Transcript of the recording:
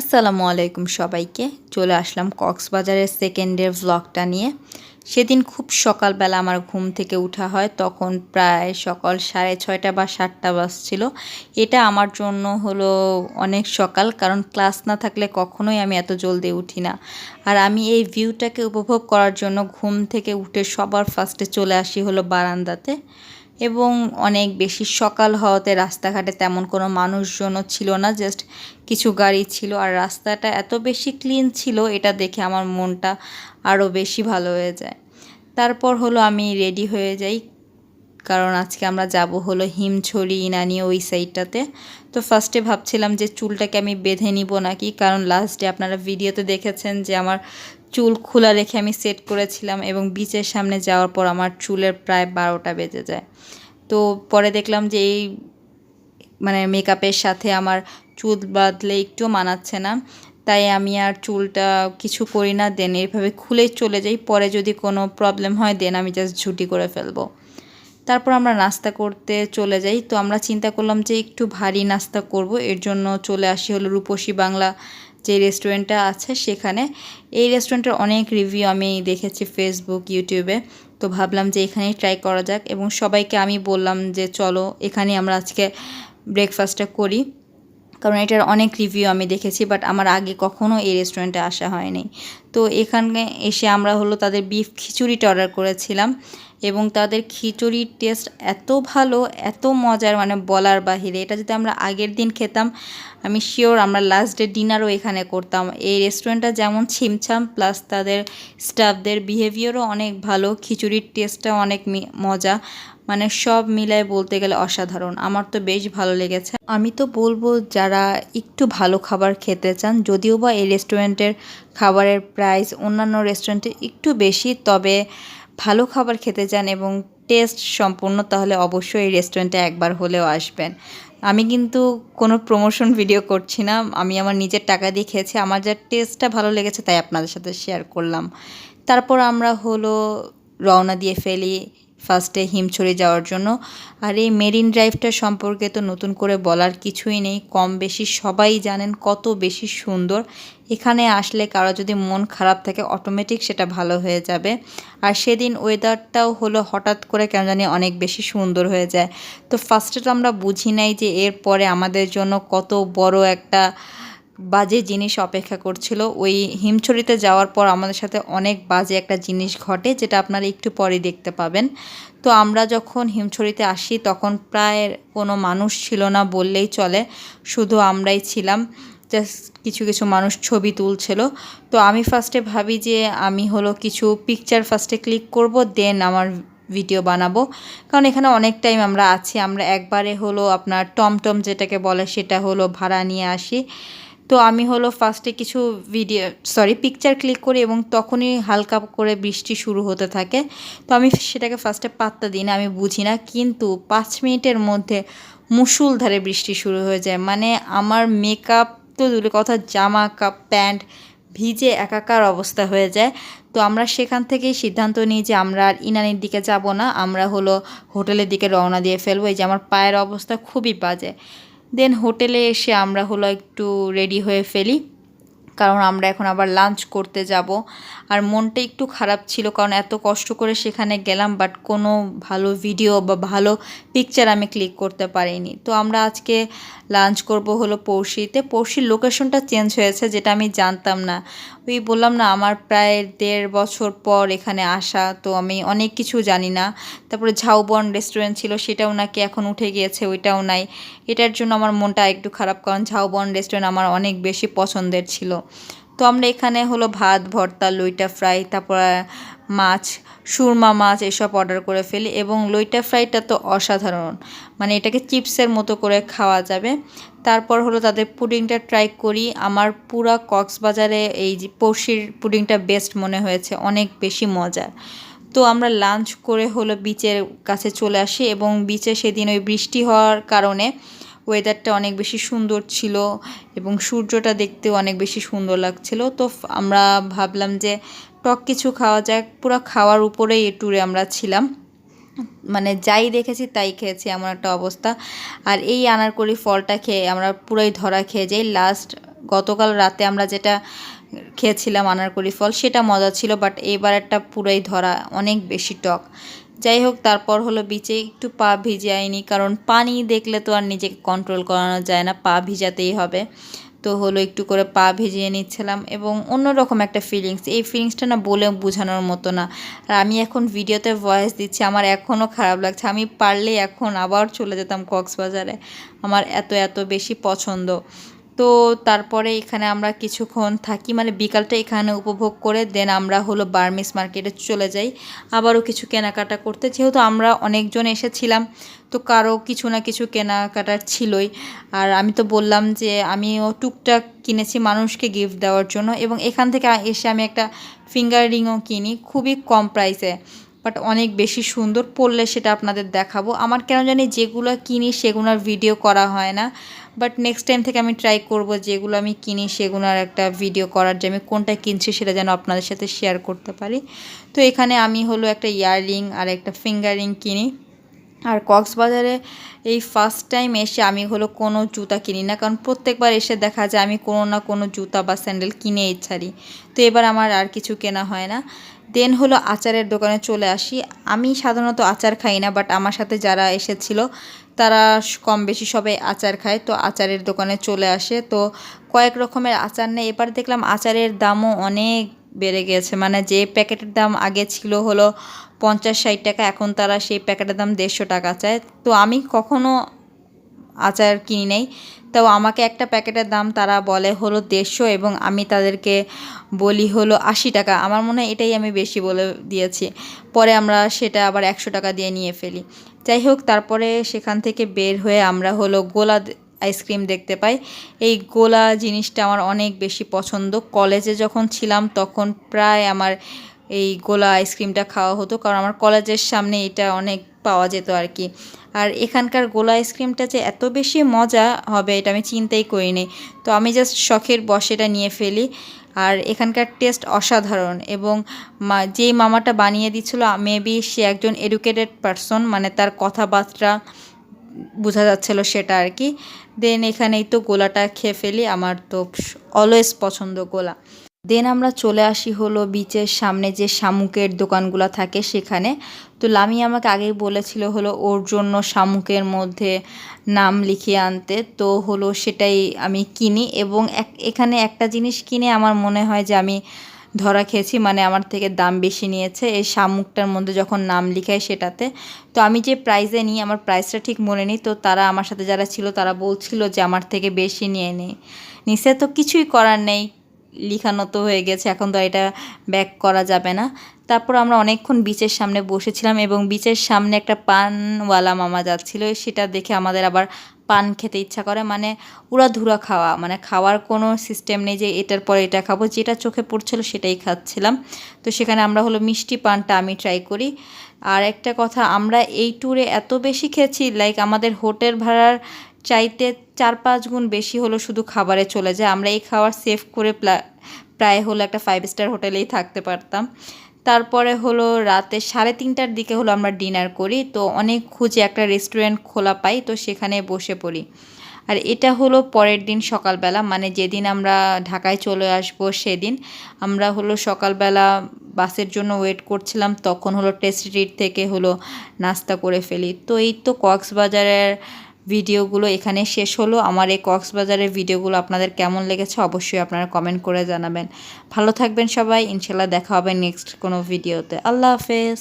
আসসালামু আলাইকুম সবাইকে। চলে আসলাম কক্সবাজারের সেকেন্ডের ভ্লগটা নিয়ে। সেদিন খুব সকালবেলা আমার ঘুম থেকে উঠা হয়, তখন প্রায় সকাল সাড়ে ছয়টা বা সাতটা বাজছিল। এটা আমার জন্য হলো অনেক সকাল, কারণ ক্লাস না থাকলে কখনোই আমি এত জলদি উঠি না। আর আমি এই ভিউটাকে উপভোগ করার জন্য ঘুম থেকে উঠে সবার ফার্স্টে চলে আসি হলো বারান্দাতে। এবং অনেক বেশি সকাল হওয়াতে রাস্তাঘাটে তেমন কোনো মানুষজনও ছিল না জাস্ট কিছু গাড়ি ছিল। আর রাস্তাটা এত বেশি ক্লিন ছিল, এটা দেখে আমার মনটা আরও বেশি ভালো হয়ে যায়। তারপর হলো আমি রেডি হয়ে যাই, কারণ আজকে আমরা যাব হলো হিমছড়ি, ইনানি ওই সাইডটাতে তো ফার্স্টে ভাবছিলাম যে চুলটাকে আমি বেঁধে নিব নাকি, কারণ লাস্ট আপনারা ভিডিওতে দেখেছেন যে আমার চুল খোলা রেখে আমি সেট করেছিলাম এবং বিচের সামনে যাওয়ার পর আমার চুলের প্রায় বারোটা বেজে যায়। তো পরে দেখলাম যে এই মানে মেকআপের সাথে আমার চুল বাঁধলে একটু মানাচ্ছে না, তাই আমি আর চুলটা কিছু করি না দেন এইভাবে খুলে চলে যাই। পরে যদি কোনো প্রবলেম হয় দেন আমি জাস্ট ঝুটি করে ফেলব। তারপর আমরা নাস্তা করতে চলে যাই। তো আমরা চিন্তা করলাম যে একটু ভারী নাস্তা করব। এর জন্য চলে আসি হলো রূপসী বাংলা যে রেস্টুরেন্টটা আছে সেখানে, এই রেস্টুরেন্টের অনেক রিভিউ আমি দেখেছি ফেসবুক ইউটিউবে তো ভাবলাম যে এখানেই ট্রাই করা যাক এবং সবাইকে আমি বললাম যে চলো এখানে আমরা আজকে ব্রেকফাস্টটা করি। কারণ এটার অনেক রিভিউ আমি দেখেছি বাট আমার আগে কখনও এই রেস্টুরেন্টে আসা হয়নি। তো এখানে এসে আমরা হলো তাদের বিফ খিচুড়িটা অর্ডার করেছিলাম। এবং তাদের খিচুড়ির টেস্ট এত ভালো, এত মজার মানে বলার বাহিরে। এটা যদি আমরা আগের দিন খেতাম, আমি শিওর আমরা লাস্ট ডে ডিনারও এখানে করতাম। এই রেস্টুরেন্টটা যেমন ছিমছাম প্লাস তাদের স্টাফদের বিহেভিয়ারও অনেক ভালো, খিচুড়ির টেস্টটা অনেক মজা। মানে সব মিলায় বলতে গেলে অসাধারণ। আমার তো বেশ ভালো লেগেছে। আমি তো বলব যারা একটু ভালো খাবার খেতে চান, যদিও বা এই রেস্টুরেন্টের খাবারের প্রাইস অন্যান্য রেস্টুরেন্টে একটু বেশি, তবে ভালো খাবার খেতে চান এবং টেস্ট সম্পূর্ণ, তাহলে অবশ্যই এই রেস্টুরেন্টে একবার হলেও আসবেন। আমি কিন্তু কোনো প্রমোশন ভিডিও করছি না। আমি আমার নিজের টাকা দিয়ে খেয়েছি, আমার যা টেস্টটা ভালো লেগেছে তাই আপনাদের সাথে শেয়ার করলাম। তারপর আমরা হলো রওনা দিয়ে ফেলি। ফার্স্টে হিমছড়ি যাওয়ার জন্য। আর এই মেরিন ড্রাইভটা সম্পর্কে তো নতুন করে বলার কিছুই নেই। কম বেশি সবাই জানেন কত বেশি সুন্দর। এখানে আসলে কারও যদি মন খারাপ থাকে অটোমেটিক সেটা ভালো হয়ে যাবে। আর সেদিন ওয়েদারটাও হলো হঠাৎ করে কেন জানি অনেক বেশি সুন্দর হয়ে যায়। তো ফার্স্টে তো আমরা বুঝি নাই যে এরপরে আমাদের জন্য কত বড় একটা বাজে জিনিস অপেক্ষা করছিল। ওই হিমছড়িতে যাওয়ার পর আমাদের সাথে অনেক বাজে একটা জিনিস ঘটে, যেটা আপনারা একটু পরে দেখতে পাবেন। তো আমরা যখন হিমছড়িতে আসি, তখন প্রায় কোনো মানুষ ছিল না বললেই চলে, শুধু আমরাই ছিলাম। জাস্ট কিছু কিছু মানুষ ছবি তুলছিল। তো আমি ফার্স্টে ভাবি যে আমি হলো কিছু পিকচার ফার্স্টে ক্লিক করব দেন আমার ভিডিও বানাবো। কারণ এখানে অনেক টাইম আমরা আছি। আমরা একবারে হলো আপনার টমটম যেটাকে বলে, সেটা হলো ভাড়া নিয়ে আসি। তো আমি হলো ফার্স্টে কিছু ভিডিও সরি পিকচার ক্লিক করি এবং তখনই হালকা করে বৃষ্টি শুরু হতে থাকে। তো আমি সেটাকে ফার্স্টে পাত্তা দিই না, আমি বুঝি না। কিন্তু পাঁচ মিনিটের মধ্যে মুসুলধারে বৃষ্টি শুরু হয়ে যায়। মানে আমার মেকআপ তো দূরে কথা, জামা কাপ প্যান্ট ভিজে একাকার অবস্থা হয়ে যায়। তো আমরা সেখান থেকেই সিদ্ধান্ত নিই যে আমরা আর ইনানির দিকে যাব না, আমরা হলো হোটেলের দিকে রওনা দিয়ে ফেলব। এই যে আমার পায়ের অবস্থা খুবই বাজে। দেন হোটেলে এসে আমরা হলো একটু রেডি হয়ে ফেলি। কারণ আমরা এখন আবার লাঞ্চ করতে যাব। আর মনটা একটু খারাপ ছিল কারণ এত কষ্ট করে সেখানে গেলাম বাট কোনো ভালো ভিডিও বা ভালো পিকচার আমি ক্লিক করতে পারিনি। তো আমরা আজকে লাঞ্চ করব হলো পড়শিতে। পড়শির লোকেশনটা চেঞ্জ হয়েছে, যেটা আমি জানতাম না। ওই বললাম না, আমার প্রায় দেড় বছর পর এখানে আসা, তো আমি অনেক কিছু জানি না। তারপরে ঝাউবন রেস্টুরেন্ট ছিল, সেটাও নাকি এখন উঠে গিয়েছে, ওইটাও নাই। এটার জন্য আমার মনটা একটু খারাপ, কারণ ঝাউবন রেস্টুরেন্ট আমার অনেক বেশি পছন্দের ছিল। তো আমরা এখানে হলো ভাত, ভর্তা, লইটা ফ্রাই, তারপর মাছ, সুরমা মাছ এসব অর্ডার করে ফেলি এবং লইটা ফ্রাইটা তো অসাধারণ। মানে এটাকে চিপসের মতো করে খাওয়া যাবে। তারপর হলো তাদের পুডিংটা ট্রাই করি। আমার পুরা কক্সবাজারে এই যে পড়শির পুডিংটা বেস্ট মনে হয়েছে, অনেক বেশি মজার। তো আমরা লাঞ্চ করে হলো বিচের কাছে চলে আসি এবং বিচে সেদিন ওই বৃষ্টি হওয়ার কারণে ওয়েদারটা অনেক বেশি সুন্দর ছিল এবং সূর্যটা দেখতেও অনেক বেশি সুন্দর লাগছিল। তো আমরা ভাবলাম যে টক কিছু খাওয়া যাক। পুরো খাওয়ার উপরেই এই ট্যুরে আমরা ছিলাম। মানে যাই দেখেছি তাই খেয়েছি এমন একটা অবস্থা। আর এই আনারকলি ফলটা খেয়ে আমরা পুরোই ধরা খেয়ে যাই। লাস্ট গতকাল রাতে আমরা যেটা খেয়েছিলাম আনারকলি ফল, সেটা মজা ছিল বাট এবার একটা পুরাই ধরা, অনেক বেশি টক। যাই হোক তারপর হলো বিচে একটু পা ভিজাইনি, কারণ পানি দেখলে তো আর নিজেকে কন্ট্রোল করানো যায় না, পা ভিজাতেই হবে। তো হলো একটু করে পা ভিজিয়ে নিচ্ছিলাম এবং অন্যরকম একটা ফিলিংস এই ফিলিংসটা না বলে বোঝানোর মতো না। আর আমি এখন ভিডিওতে ভয়েস দিচ্ছি, আমার এখনও খারাপ লাগছে। আমি পারলে এখন আবার চলে যেতাম কক্সবাজারে। আমার এত এত বেশি পছন্দ। তো তারপরে এখানে আমরা কিছুক্ষণ থাকি মানে বিকালটা এখানে উপভোগ করে দেন আমরা হলো বার্মিস মার্কেটে চলে যাই। আবারও কিছু কেনাকাটা করতে, যেহেতু আমরা অনেকজন এসেছিলাম, তো কারও কিছু না কিছু কেনাকাটার ছিলই। আর আমি তো বললাম যে আমিও টুকটাক কিনেছি মানুষকে গিফট দেওয়ার জন্য এবং এখান থেকে এসে আমি একটা ফিঙ্গার রিংও কিনি, খুবই কম প্রাইসে বাট অনেক বেশি সুন্দর পড়লে সেটা আপনাদের দেখাবো। আমার কেন জানি যেগুলো কিনি সেগুলোর ভিডিও করা হয় না। বাট নেক্সট টাইম থেকে আমি ট্রাই করব যেগুলো আমি কিনি সেগুলোর একটা ভিডিও করার যে আমি কোনটা কিনছি সেটা যেন আপনাদের সাথে শেয়ার করতে পারি। তো এখানে আমি হলো একটা ইয়াররিং আর একটা ফিঙ্গার কিনি। আর কক্সবাজারে এই ফার্স্ট টাইম এসে আমি হলো কোনো জুতা কিনি না। কারণ প্রত্যেকবার এসে দেখা যায় আমি কোনো না কোনো জুতা বা স্যান্ডেল কিনেই ছাড়ি। তো এবার আমার আর কিছু কেনা হয় না। দেন হলো আচারের দোকানে চলে আসি। আমি সাধারণত আচার খাই না বাট আমার সাথে যারা এসেছিল, তারা কম বেশি সবাই আচার খায়। তো আচারের দোকানে চলে আসে। তো কয়েক রকমের আচার নেই। এবার দেখলাম আচারের দামও অনেক বেড়ে গেছে। মানে যে প্যাকেটের দাম আগে ছিল হলো পঞ্চাশ ষাট টাকা, এখন তারা সেই প্যাকেটের দাম দেড়শো টাকা চায়। তো আমি কখনো আচার কিনি নেই। তো আমাকে একটা প্যাকেটের দাম তারা বলে হলো দেড়শো এবং আমি তাদেরকে বলি হলো আশি টাকা। আমার মনে হয় এটাই আমি বেশি বলে দিয়েছি। পরে আমরা সেটা আবার একশো টাকা দিয়ে নিয়ে ফেলি। যাই হোক, তারপরে সেখান থেকে বের হয়ে আমরা হলো গোলা আইসক্রিম দেখতে পাই। এই গোলা জিনিসটা আমার অনেক বেশি পছন্দ। কলেজে যখন ছিলাম তখন প্রায় আমার এই গোলা আইসক্রিমটা খাওয়া হতো। কারণ আমার কলেজের সামনে এটা অনেক পাওয়া যেত আর কি আর এখানকার গোলা আইসক্রিমটা যে এত বেশি মজা হবে এটা আমি চিন্তাই করিনি। তো আমি জাস্ট শখের বসেটা নিয়ে ফেলি। আর এখানকার টেস্ট অসাধারণ এবং যেই মামাটা বানিয়ে দিচ্ছিল মেবি সে একজন এডুকেটেড পারসন মানে তার কথাবার্তা বোঝা যাচ্ছিল সেটা আর কি দেন এখানেই তো গোলাটা খেয়ে ফেলি, আমার তো অলওয়েজ পছন্দ গোলা। দেন আমরা চলে আসি হলো বিচের সামনে যে শামুকের দোকানগুলো থাকে সেখানে। তো লামি আমাকে আগেই বলেছিল হলো ওর জন্য শামুকের মধ্যে নাম লিখিয়ে আনতে। তো হলো সেটাই আমি কিনি এবং এক, এখানে একটা জিনিস কিনে আমার মনে হয় যে আমি ধরা খেয়েছি মানে আমার থেকে দাম বেশি নিয়েছে এই শামুকটার মধ্যে যখন নাম লিখায় সেটাতে। তো আমি যে প্রাইজে নিই, আমার প্রাইসটা ঠিক মনে নেই। তো তারা আমার সাথে যারা ছিল তারা বলছিল যে আমার থেকে বেশি নিয়ে নেই নিচে তো কিছুই করার নেই। লিখানো তো হয়ে গেছে, এখন তো এটা ব্যাক করা যাবে না। তারপর আমরা অনেকক্ষণ বিচের সামনে বসেছিলাম এবং বিচের সামনে একটা পানওয়ালা মামা যাচ্ছিল, সেটা দেখে আমাদের আবার পান খেতে ইচ্ছা করে। মানে উড়াধুরা খাওয়া মানে খাওয়ার কোনো সিস্টেম নেই যে এটার পরে এটা খাব। যেটা চোখে পড়ছিল সেটাই খাচ্ছিলাম। তো সেখানে আমরা হলো মিষ্টি পানটা আমি ট্রাই করি। আর একটা কথা, আমরা এই ট্যুরে এত বেশি খেয়েছি লাইক আমাদের হোটেল ভাড়ার চাইতে চার পাঁচ গুণ বেশি হলো শুধু খাবারে চলে যায়। আমরা এই খাবার সেভ করে প্রায় হলো একটা ফাইভ স্টার হোটেলেই থাকতে পারতাম। তারপরে হলো রাতে সাড়ে তিনটার দিকে হলো আমরা ডিনার করি। তো অনেক খুঁজে একটা রেস্টুরেন্ট খোলা পাই, তো সেখানে বসে পড়ি। আর এটা হলো পরের দিন সকালবেলা মানে যেদিন আমরা ঢাকায় চলে আসব সেদিন। আমরা হলো সকালবেলা বাসের জন্য ওয়েট করছিলাম, তখন হলো টেস্ট থেকে হলো নাস্তা করে ফেলি। তো এই তো কক্সবাজারের ভিডিওগুলো এখানে শেষ হলো। আমার এই কক্সবাজারের ভিডিওগুলো আপনাদের কেমন লেগেছে অবশ্যই আপনারা কমেন্ট করে জানাবেন। ভালো থাকবেন সবাই। ইনশাল্লাহ দেখা হবে নেক্সট কোনো ভিডিওতে। আল্লাহ হাফেজ।